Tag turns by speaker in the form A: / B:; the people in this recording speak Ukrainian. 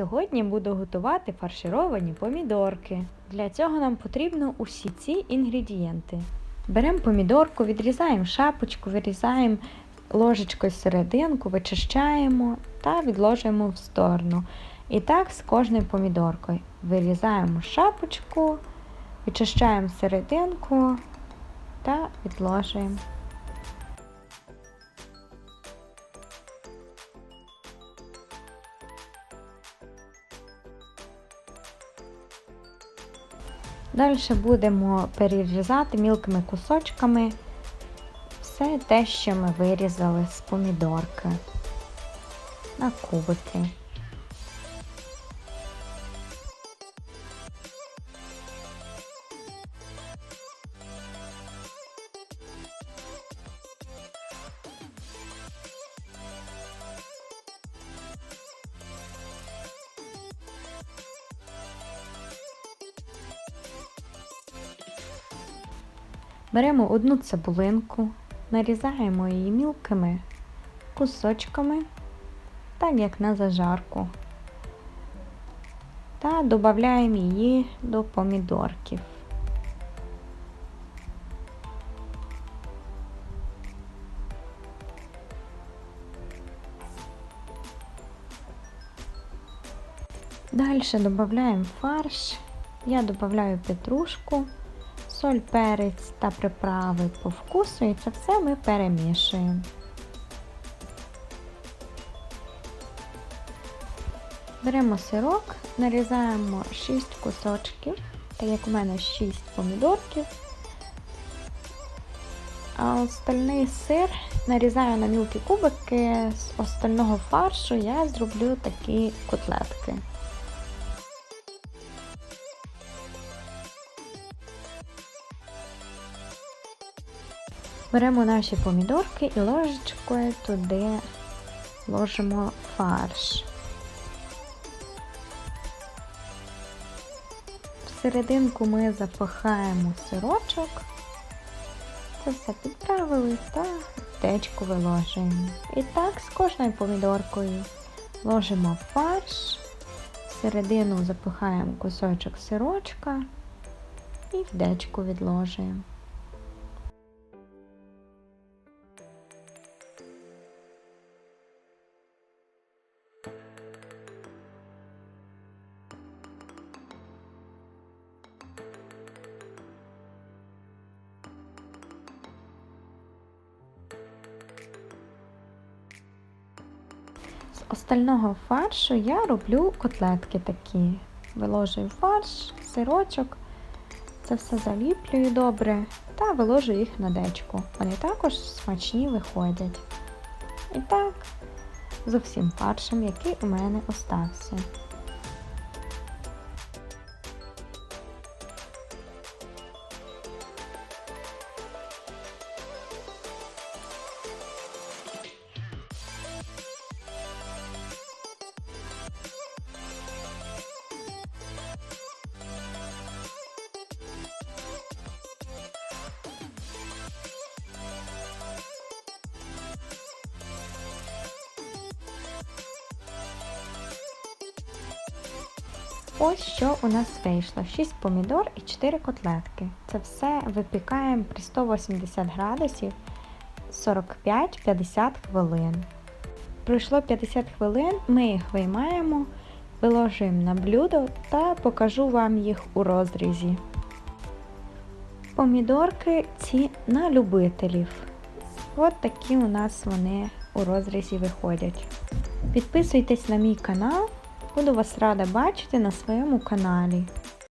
A: Сьогодні буду готувати фаршировані помідорки. Для цього нам потрібно усі ці інгредієнти. Беремо помідорку, відрізаємо шапочку, вирізаємо ложечкою серединку, вичищаємо та відложуємо в сторону. І так з кожною помідоркою. Вирізаємо шапочку, вичищаємо серединку та відложуємо. Далі будемо перерізати мілкими кусочками все те, що ми вирізали з помідорки на кубики. Беремо одну цибулинку, нарізаємо її мілкими кусочками, так як на зажарку, та додаємо її до помідорків. Далі додаємо фарш. Я додаю петрушку соль, перець та приправи по вкусу і це все ми перемішуємо. Беремо сирок, нарізаємо 6 кусочків, так як у мене 6 помідорків. А остальний сир нарізаю на мілкі кубики, з остального фаршу я зроблю такі котлетки. Беремо наші помідорки і ложечкою туди ложимо фарш. Всерединку ми запихаємо сирочок. Це все підправили та течку виложуємо. І так з кожною помідоркою ложимо фарш, всередину запихаємо кусочок сирочка і в дечку відложуємо. Остального фаршу я роблю котлетки такі. Виложую фарш, сирочок, це все заліплюю добре та виложу їх на дечку. Вони також смачні виходять. І так, з усім фаршем, який у мене остався. Ось що у нас вийшло: 6 помідор і 4 котлетки. Це все випікаємо при 180 градусів 45-50 хвилин. Пройшло 50 хвилин, ми їх виймаємо, виложуємо на блюдо та покажу вам їх у розрізі. Помідорки ці на любителів. От такі у нас вони у розрізі виходять. Підписуйтесь на мій канал. Буду вас рада бачити на своєму каналі.